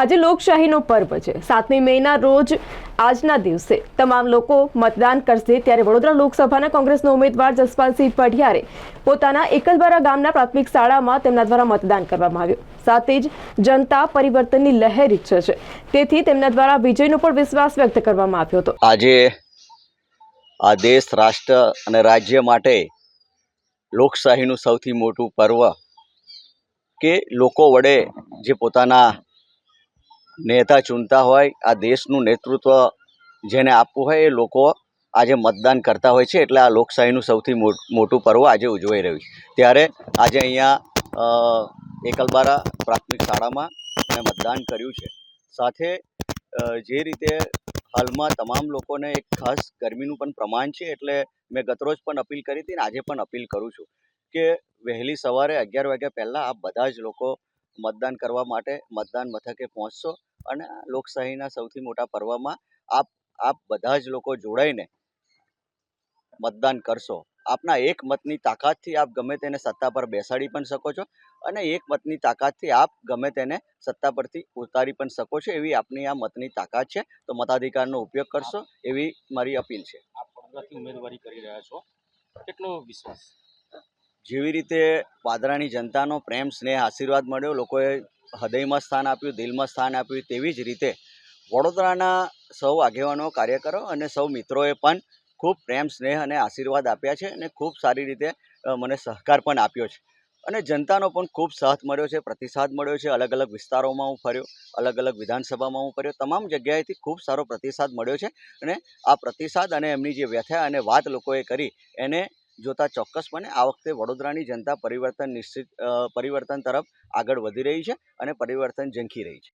આજે લોકશાહીનો પર્વ છે. સાતમી મેના રોજ આજના દિવસે તમામ લોકો મતદાન કરશે ત્યારે વડોદરા લોકસભાના કોંગ્રેસના ઉમેદવાર જસપાલસિંહ પઢિયારે પોતાના એકલબારા ગામના પ્રાથમિક શાળામાં તેમના દ્વારા મતદાન કરવામાં આવ્યું. સાથે જ જનતા પરિવર્તનની લહેર ઈચ્છે છે. તેથી તેમના દ્વારા વિજયનો પણ વિશ્વાસ વ્યક્ત કરવામાં આવ્યો હતો. આજે આ દેશ, રાષ્ટ્ર અને રાજ્ય માટે લોકશાહીનું સૌથી મોટું પર્વ કે લોકો વડે જે પોતાના નેતા ચૂનતા હોય, આ દેશનું નેતૃત્વ જેને આપવું હોય એ લોકો આજે મતદાન કરતા હોય છે. એટલે આ લોકશાહીનું સૌથી મોટું પર્વ આજે ઉજવાઈ રહ્યું છે. ત્યારે આજે અહીંયા એકલબારા પ્રાથમિક શાળામાં મેં મતદાન કર્યું છે. સાથે જે રીતે હાલમાં તમામ લોકોને એક ખાસ ગરમીનું પણ પ્રમાણ છે, એટલે મેં ગતરોજ પણ અપીલ કરી હતી ને આજે પણ અપીલ કરું છું કે વહેલી સવારે અગિયાર વાગ્યા પહેલાં આ બધા જ લોકો મતદાન કરવા માટે મતદાન મથકે પહોંચશો અને લોકશાહીના સૌથી મોટા પર્વમાં આપ આપ બધા જ લોકો જોડાઈને મતદાન કરશો. આપના એક મતની તાકાતથી આપ ગમે તેને સત્તા પર બેસાડી પણ શકો છો અને એક મતની તાકાતથી આપ ગમે તેને સત્તા પરથી ઉતારી પણ શકો છો એવી આપની આ મતની તાકાત છે. તો મતાધિકારનો ઉપયોગ કરશો એવી મારી અપીલ છે. આપ કોંગ્રેસની ઉમેદવારી કરી રહ્યા છો. કેટલો વિશ્વાસ? જેવી રીતે પાદરાની જનતાનો પ્રેમ, સ્નેહ, આશીર્વાદ મળ્યો, લોકોએ હૃદયમાં સ્થાન આપ્યું, દિલમાં સ્થાન આપ્યું, તેવી જ રીતે વડોદરાના સૌ આગેવાનો, કાર્યકરો અને સૌ મિત્રોએ પણ ખૂબ પ્રેમ, સ્નેહ અને આશીર્વાદ આપ્યા છે અને ખૂબ સારી રીતે મને સહકાર પણ આપ્યો છે. અને જનતાનો પણ ખૂબ સાથ મળ્યો છે, પ્રતિસાદ મળ્યો છે, અલગ અલગ વિસ્તારોમાં હું ફર્યો, અલગ અલગ વિધાનસભામાં હું ફર્યો, તમામ જગ્યાએથી ખૂબ સારો પ્રતિસાદ મળ્યો છે અને આ પ્રતિસાદ અને એમની જે વ્યથા અને વાત લોકોએ કરી, એને જોતા ચોક્કસપણે આ વખતે વડોદરાની જનતા પરિવર્તન નિશ્ચિત પરિવર્તન તરફ આગળ વધી રહી છે અને પરિવર્તન ઝંખી રહી છે.